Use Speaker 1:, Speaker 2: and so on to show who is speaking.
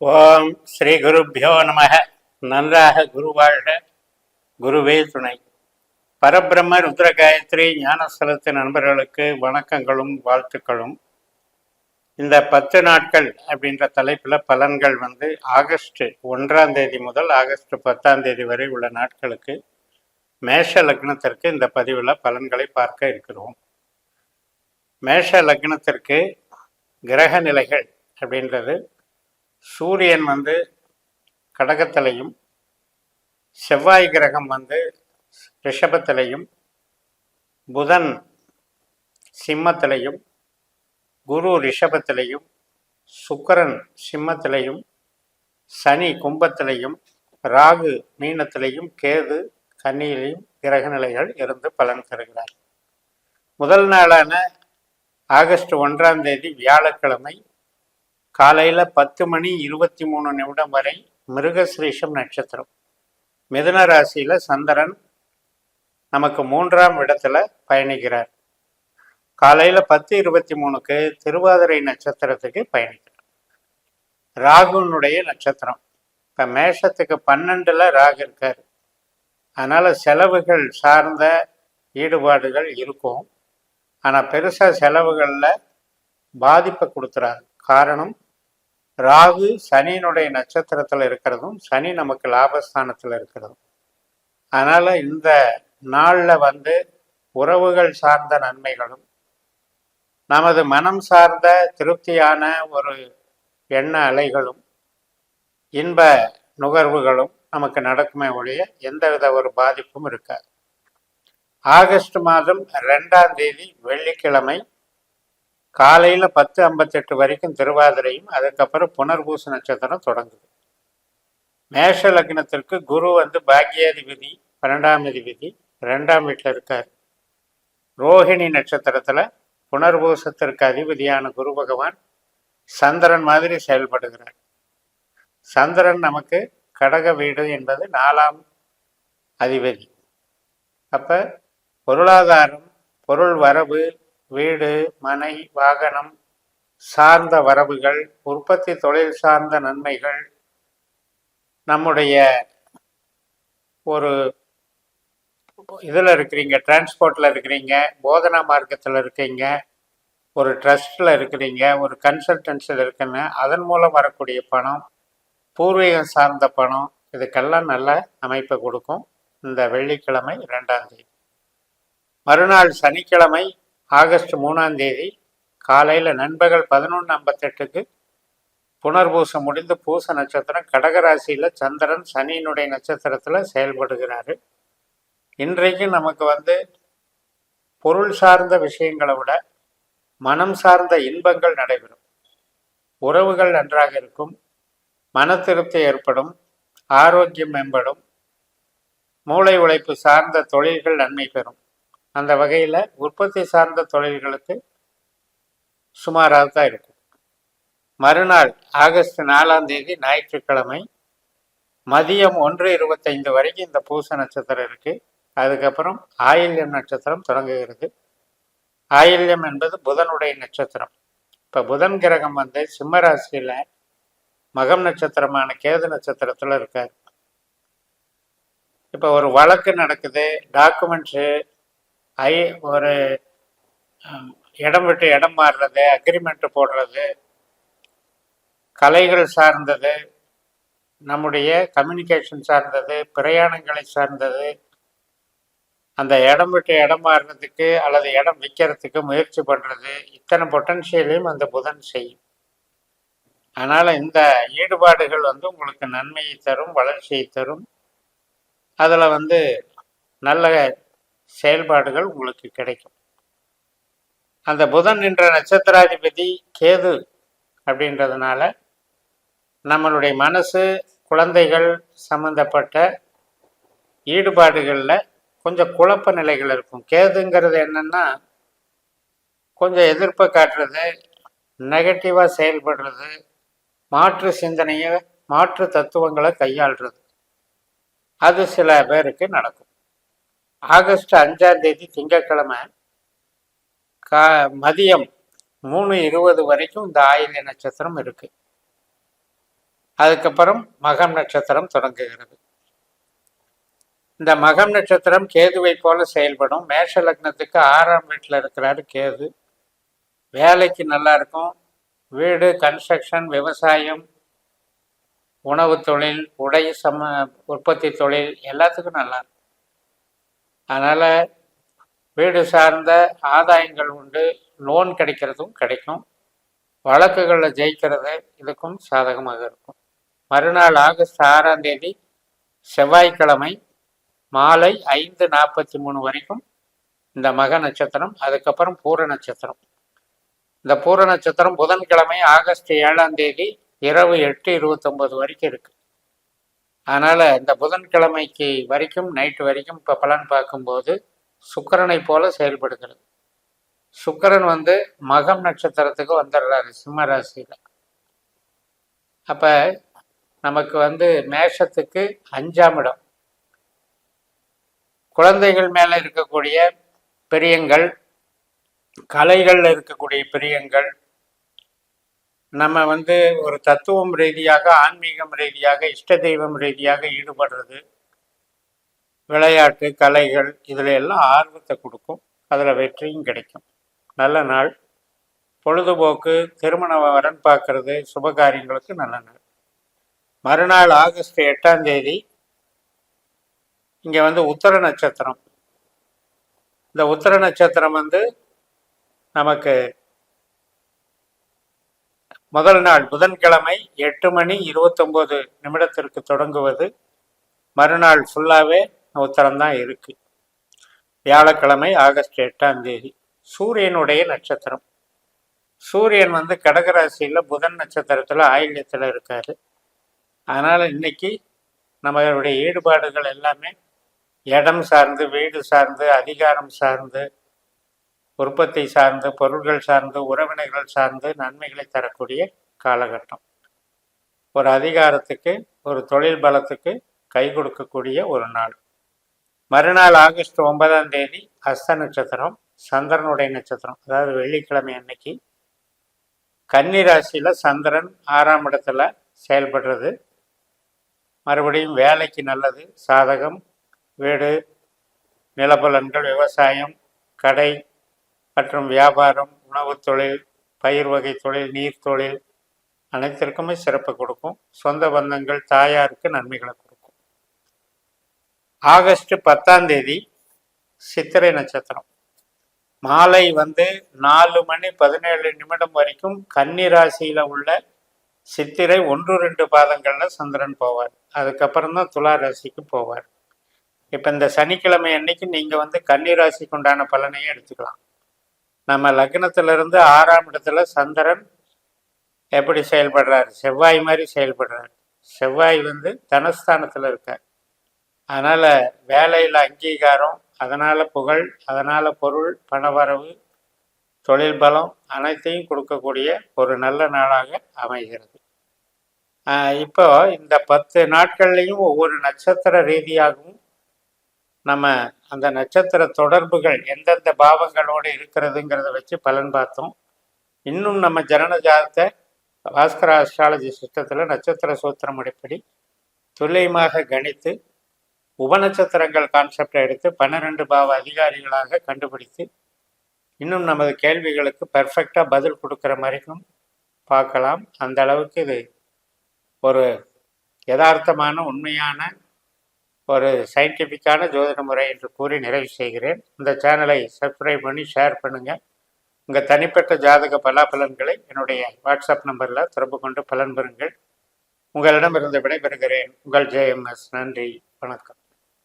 Speaker 1: ஓம் ஸ்ரீ குருப்பியோ நமக. நன்றாக குரு வாழ்க. குருவே துணை. பரபிரம்ம ருத்ர காயத்ரி ஞானஸ்தலத்து நண்பர்களுக்கு வணக்கங்களும் வாழ்த்துக்களும். இந்த பத்து நாட்கள் அப்படின்ற தலைப்பில் பலன்கள் வந்து ஆகஸ்ட் ஒன்றாம் தேதி முதல் ஆகஸ்ட் பத்தாம் தேதி வரை உள்ள நாட்களுக்கு மேஷ லக்னத்திற்கு இந்த பதிவில் பலன்களை பார்க்க இருக்கிறோம். மேஷ லக்னத்திற்கு கிரக நிலைகள் அப்படின்றது சூரியன் வந்து கடகத்திலையும் செவ்வாய் கிரகம் வந்து ரிஷபத்திலையும் புதன் சிம்மத்திலையும் குரு ரிஷபத்திலையும் சுக்கரன் சிம்மத்திலையும் சனி கும்பத்திலையும் ராகு மீனத்திலையும் கேது கன்னியிலையும் கிரக நிலைகள் இருந்து பலன் தருகிறார். முதல் நாளான ஆகஸ்ட் ஒன்றாம் தேதி வியாழக்கிழமை காலையில் பத்து மணி இருபத்தி மூணு நிமிடம் வரை மிருகஸ்ரீஷம் நட்சத்திரம். மிதுன ராசியில் சந்திரன் நமக்கு மூன்றாம் இடத்துல பயணிக்கிறார். காலையில் பத்து இருபத்தி மூணுக்கு திருவாதிரை நட்சத்திரத்துக்கு பயணிக்கிறார். ராகுனுடைய நட்சத்திரம். இப்போ மேஷத்துக்கு பன்னெண்டில் ராகு இருக்கார். அதனால் செலவுகள் சார்ந்த ஈடுபாடுகள் இருக்கும். ஆனால் பெருசாக செலவுகளில் பாதிப்பை கொடுத்துறாரு. காரணம் ராகு சனியினுடைய நட்சத்திரத்தில் இருக்கிறதும் சனி நமக்கு லாபஸ்தானத்தில் இருக்கிறதும். அதனால் இந்த நாளில் வந்து உறவுகள் சார்ந்த நன்மைகளும் நமது மனம் சார்ந்த திருப்தியான ஒரு எண்ண அலைகளும் இன்ப நுகர்வுகளும் நமக்கு நடக்குமே ஒழிய எந்தவித ஒரு பாதிப்பும் இருக்காது. ஆகஸ்ட் மாதம் ரெண்டாம் தேதி வெள்ளிக்கிழமை காலையில் பத்து ஐம்பத்தெட்டு வரைக்கும் திருவாதிரையும் அதுக்கப்புறம் புனர்பூச நட்சத்திரம் தொடங்குது. மேஷ லக்னத்திற்கு குரு வந்து பாக்யாதிபதி பன்னெண்டாம் அதிபதி ரெண்டாம் வீட்டில் இருக்கார். ரோஹிணி நட்சத்திரத்தில் புனர்பூசத்திற்கு அதிபதியான குரு பகவான் சந்திரன் மாதிரி செயல்படுகிறார். சந்திரன் நமக்கு கடக வீடு என்பது நாலாம் அதிபதி. அப்போ பொருளாதாரம் பொருள் வரவு வீடு மனை வாகனம் சார்ந்த வரவுகள் உற்பத்தி தொழில் சார்ந்த நன்மைகள் நம்முடைய ஒரு இதில் இருக்கிறீங்க டிரான்ஸ்போர்ட்டில் இருக்கிறீங்க போதனா மார்க்கத்தில் இருக்கீங்க ஒரு ட்ரஸ்ட்டில் இருக்கிறீங்க ஒரு கன்சல்டன்சியில் இருக்குன்னு அதன் மூலம் வரக்கூடிய பணம் பூர்வீகம் சார்ந்த பணம் இதுக்கெல்லாம் நல்ல அமைப்பை கொடுக்கும் இந்த வெள்ளிக்கிழமை ரெண்டாம் தேதி. மறுநாள் சனிக்கிழமை ஆகஸ்ட் மூணாம் தேதி காலையில் நண்பகல் பதினொன்று ஐம்பத்தெட்டுக்கு புனர்பூசம் முடிந்து பூச நட்சத்திரம் கடகராசியில் சந்திரன் சனியினுடைய நட்சத்திரத்தில் செயல்படுகிறார். இன்றைக்கு நமக்கு வந்து பொருள் சார்ந்த விஷயங்களை விட மனம் சார்ந்த இன்பங்கள் நடைபெறும். உறவுகள் நன்றாக இருக்கும் மன திருப்தி ஏற்படும் ஆரோக்கியம் மேம்படும் மூளை உழைப்பு சார்ந்த தொழில்கள் நன்மை பெறும். அந்த வகையில் உற்பத்தி சார்ந்த தொழில்களுக்கு சுமாராக தான் இருக்கும். மறுநாள் ஆகஸ்ட் நாலாம் தேதி ஞாயிற்றுக்கிழமை மதியம் ஒன்று இருபத்தைந்து வரைக்கும் இந்த பூச நட்சத்திரம் இருக்குது அதுக்கப்புறம் ஆயில்யம் நட்சத்திரம் தொடங்குகிறது. ஆயில்யம் என்பது புதனுடைய நட்சத்திரம். இப்போ புதன் கிரகம் வந்து சிம்மராசியில் மகம் நட்சத்திரமான கேது நட்சத்திரத்தில் இருக்கார். இப்போ ஒரு வழக்கு நடக்குது டாக்குமெண்ட்ஸு ஐ ஒரு இடம் விட்டு இடம் மாறுறது அக்ரிமெண்ட் போடுறது கலைகள் சார்ந்தது நம்முடைய கம்யூனிகேஷன் சார்ந்தது பிரயாணங்களை சார்ந்தது அந்த இடம் விட்டு இடம் மாறுறதுக்கு அல்லது இடம் விற்கிறதுக்கு முயற்சி பண்ணுறது இத்தனை பொட்டன்ஷியலையும் அந்த புதன் செய்யும். அதனால் இந்த ஈடுபாடுகள் வந்து உங்களுக்கு நன்மையை தரும் வளர்ச்சியை தரும். அதில் வந்து நல்ல செயல்பாடுகள் உங்களுக்கு கிடைக்கும். அந்த புதன் என்ற நட்சத்திராதிபதி கேது அப்படின்றதுனால நம்மளுடைய மனசு குழந்தைகள் சம்மந்தப்பட்ட ஈடுபாடுகளில் கொஞ்சம் குழப்ப நிலைகள் இருக்கும். கேதுங்கிறது என்னென்னா கொஞ்சம் எதிர்ப்பை காட்டுறது நெகட்டிவாக செயல்படுறது மாற்று சிந்தனையை மாற்று தத்துவங்களை கையாளுறது. அது சில பேருக்கு நடக்கும். ஆகஸ்ட் அஞ்சாம் தேதி திங்கட்கிழமை கா மதியம் மூணு இருபது வரைக்கும் இந்த ஆயில்ய நட்சத்திரம் இருக்கு. அதுக்கப்புறம் மகம் நட்சத்திரம் தொடங்குகிறது. இந்த மகம் நட்சத்திரம் கேதுவை போல செயல்படும். மேஷ லக்னத்துக்கு ஆறாம் வீட்டில் இருக்கிறாரு கேது. வேலைக்கு நல்லா இருக்கும். வீடு கன்ஸ்ட்ரக்ஷன் விவசாயம் உணவு தொழில் உடை சம உற்பத்தி தொழில் எல்லாத்துக்கும் நல்லா இருக்கும். அதனால் வீடு சார்ந்த ஆதாயங்கள் உண்டு லோன் கிடைக்கிறதும் கிடைக்கும். வழக்குகளில் ஜெயிக்கிறது இதுக்கும் சாதகமாக இருக்கும். மறுநாள் ஆகஸ்ட் ஆறாம் தேதி செவ்வாய்க்கிழமை மாலை ஐந்து நாற்பத்தி மூணு வரைக்கும் இந்த மக நட்சத்திரம் அதுக்கப்புறம் பூர நட்சத்திரம். இந்த பூர நட்சத்திரம் புதன்கிழமை ஆகஸ்ட் ஏழாம் தேதி இரவு எட்டு இருபத்தொம்பது வரைக்கும் இருக்குது அதனால் இந்த புதன்கிழமைக்கு வரைக்கும் நைட்டு வரைக்கும் இப்போ பலன் பார்க்கும்போது சுக்கரனை போல செயல்படுகிறது. சுக்கரன் வந்து மகம் நட்சத்திரத்துக்கு வந்துடுறாரு சிம்ம ராசியில். அப்போ நமக்கு வந்து மேஷத்துக்கு அஞ்சாம் இடம். குழந்தைகள் மேலே இருக்கக்கூடிய பிரியங்கள் கலைகளில் இருக்கக்கூடிய பிரியங்கள் நம்ம வந்து ஒரு தத்துவம் ரீதியாக ஆன்மீகம் ரீதியாக இஷ்ட தெய்வம் ரீதியாக ஈடுபடுறது. விளையாட்டு கலைகள் இதில் எல்லாம் ஆர்வத்தை கொடுக்கும். அதில் வெற்றியும் கிடைக்கும். நல்ல நாள். பொழுதுபோக்கு திருமண வரன் பார்க்கறது சுபகாரியங்களுக்கு நல்ல நாள். மறுநாள் ஆகஸ்ட் எட்டாம் தேதி இங்கே வந்து உத்தர நட்சத்திரம். இந்த உத்தர நட்சத்திரம் வந்து நமக்கு முதல் நாள் புதன்கிழமை எட்டு மணி இருபத்தொம்போது நிமிடத்திற்கு தொடங்குவது. மறுநாள் ஃபுல்லாகவே உத்தரம்தான் இருக்குது வியாழக்கிழமை ஆகஸ்ட் எட்டாம் தேதி. சூரியனுடைய நட்சத்திரம். சூரியன் வந்து கடகராசியில் புதன் நட்சத்திரத்தில் ஆயில்யத்தில் இருக்கார். அதனால் இன்னைக்கு நம்மளுடைய ஈடுபாடுகள் எல்லாமே இடம் சார்ந்து வீடு சார்ந்து அதிகாரம் சார்ந்து உற்பத்தி சார்ந்து பொருள்கள் சார்ந்து உறவினர்கள் சார்ந்து நன்மைகளை தரக்கூடிய காலகட்டம். ஒரு அதிகாரத்துக்கு ஒரு தொழில் பலத்துக்கு கை கொடுக்கக்கூடிய ஒரு நாள். மறுநாள் ஆகஸ்ட் ஒன்பதாம் தேதி அஸ்த நட்சத்திரம் சந்திரனுடைய நட்சத்திரம். அதாவது வெள்ளிக்கிழமை அன்னைக்கு கன்னி ராசியில் சந்திரன் ஆறாம் இடத்துல செயல்படுறது. மறுபடியும் வேலைக்கு நல்லது சாதகம் வீடு நிலபலன்கள் விவசாயம் கடை மற்றும் வியாபாரம் உணவு தொழில் பயிர் வகை தொழில் நீர் தொழில் அனைத்திற்குமே சிறப்பு கொடுக்கும். சொந்த பந்தங்கள் தாயாருக்கு நன்மைகளை கொடுக்கும். ஆகஸ்ட் பத்தாம் தேதி சித்திரை நட்சத்திரம். மாலை வந்து நாலு மணி பதினேழு நிமிடம் வரைக்கும் கன்னி ராசியில உள்ள சித்திரை ஒன்று ரெண்டு பாதங்கள்ல சந்திரன் போவார். அதுக்கப்புறம் தான் துலா ராசிக்கு போவார். இப்போ இந்த சனிக்கிழமை அன்னைக்கு நீங்கள் வந்து கன்னிராசிக்கு உண்டான பலனையும் எடுத்துக்கலாம். நம்ம லக்னத்திலிருந்து ஆறாம் இடத்துல சந்திரன் எப்படி செயல்படுறாரு? செவ்வாய் மாதிரி செயல்படுறாரு. செவ்வாய் வந்து தனஸ்தானத்தில் இருக்கார். அதனால் வேலையில் அங்கீகாரம் அதனால் புகழ் அதனால் பொருள் பணவரவு தொழில் பலம் அனைத்தையும் கொடுக்கக்கூடிய ஒரு நல்ல நாளாக அமைகிறது. இப்போ இந்த பத்து நாட்கள்லையும் ஒவ்வொரு நட்சத்திர ரீதியாகவும் நம்ம அந்த நட்சத்திர தொடர்புகள் எந்தெந்த பாவங்களோடு இருக்கிறதுங்கிறத வச்சு பலன் பார்த்தோம். இன்னும் நம்ம ஜனன ஜாதத்தை பாஸ்கர அஸ்ட்ராலஜி சிஸ்டத்தில் நட்சத்திர சூத்திரம் அடிப்படி துல்லியமாக கணித்து உபநட்சத்திரங்கள் கான்செப்டை எடுத்து பன்னிரெண்டு பாவ அதிகாரிகளாக கண்டுபிடித்து இன்னும் நமது கேள்விகளுக்கு பர்ஃபெக்டாக பதில் கொடுக்குற மாதிரிக்கும் பார்க்கலாம். அந்த அளவுக்கு இது ஒரு யதார்த்தமான உண்மையான ஒரு சயின்டிஃபிக்கான ஜோதிட முறை என்று கூறி நிறைவு செய்கிறேன். இந்த சேனலை சப்ஸ்கிரைப் பண்ணி ஷேர் பண்ணுங்கள் உங்கள் தனிப்பட்ட ஜாதக பலாபலன்களை என்னுடைய வாட்ஸ்அப் நம்பரில் தொடர்பு கொண்டு பலன் பெறுங்கள். உங்களிடமிருந்து விடைபெறுகிறேன். உங்கள் ஜேஎம்எஸ் நன்றி. வணக்கம்.